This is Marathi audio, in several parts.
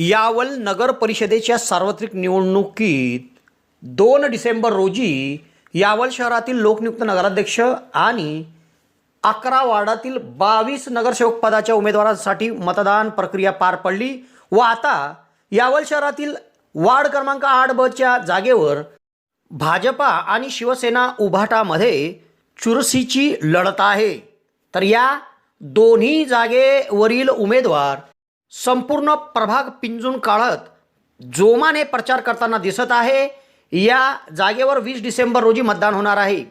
यावल नगर परिषदेच्या सार्वत्रिक निवडणुकीत दोन डिसेंबर रोजी यावल शहरातील लोकनियुक्त नगराध्यक्ष आणि अकरा वार्डातील बावीस नगरसेवक पदाच्या उमेदवारांसाठी मतदान प्रक्रिया पार पडली व आता यावल शहरातील वार्ड क्रमांक आठ बच्या जागेवर भाजपा आणि शिवसेना उभाटामध्ये चुरसीची लढत आहे. तर या दोन्ही जागेवरील उमेदवार संपूर्ण प्रभाग पिंजून काढत जोमाने प्रचार करताना दिसत आहे. या जागेवर वीस डिसेंबर रोजी मतदान होणार आहे.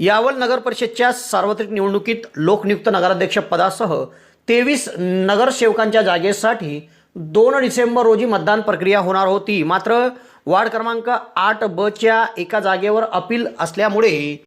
यावल नगर परिषदच्या सार्वत्रिक निवडणुकीत लोकनियुक्त नगराध्यक्ष पदासह तेवीस नगरसेवकांच्या जागेसाठी दोन डिसेंबर रोजी मतदान प्रक्रिया होणार होती. मात्र वार्ड क्रमांक आठ बच्या एका जागेवर अपील असल्यामुळे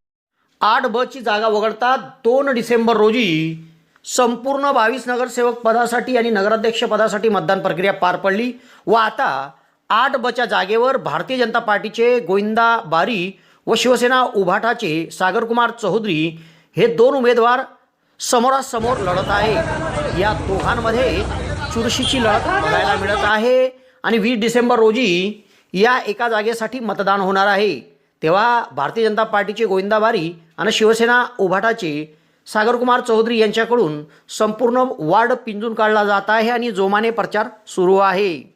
आठ बची जागा वगळता दोन डिसेंबर रोजी संपूर्ण बावीस नगरसेवक पदासाठी आणि नगराध्यक्ष पदासाठी मतदान प्रक्रिया पार पडली व आता आठ बच्या जागेवर भारतीय जनता पार्टीचे गोविंदा बारी व शिवसेना उभाटाचे सागरकुमार चौधरी हे दोन उमेदवार समोरासमोर लढत आहे. या दोघांमध्ये चुरशीची लढत बघायला मिळत आहे आणि वीस डिसेंबर रोजी या एका जागेसाठी मतदान होणार आहे. तेव्हा भारतीय जनता पार्टीचे गोविंदा बारी आणि शिवसेना उभाटाचे सागरकुमार चौधरी यांच्याकडून संपूर्ण वार्ड पिंजून काढला जात आहे आणि जोमाने प्रचार सुरू आहे.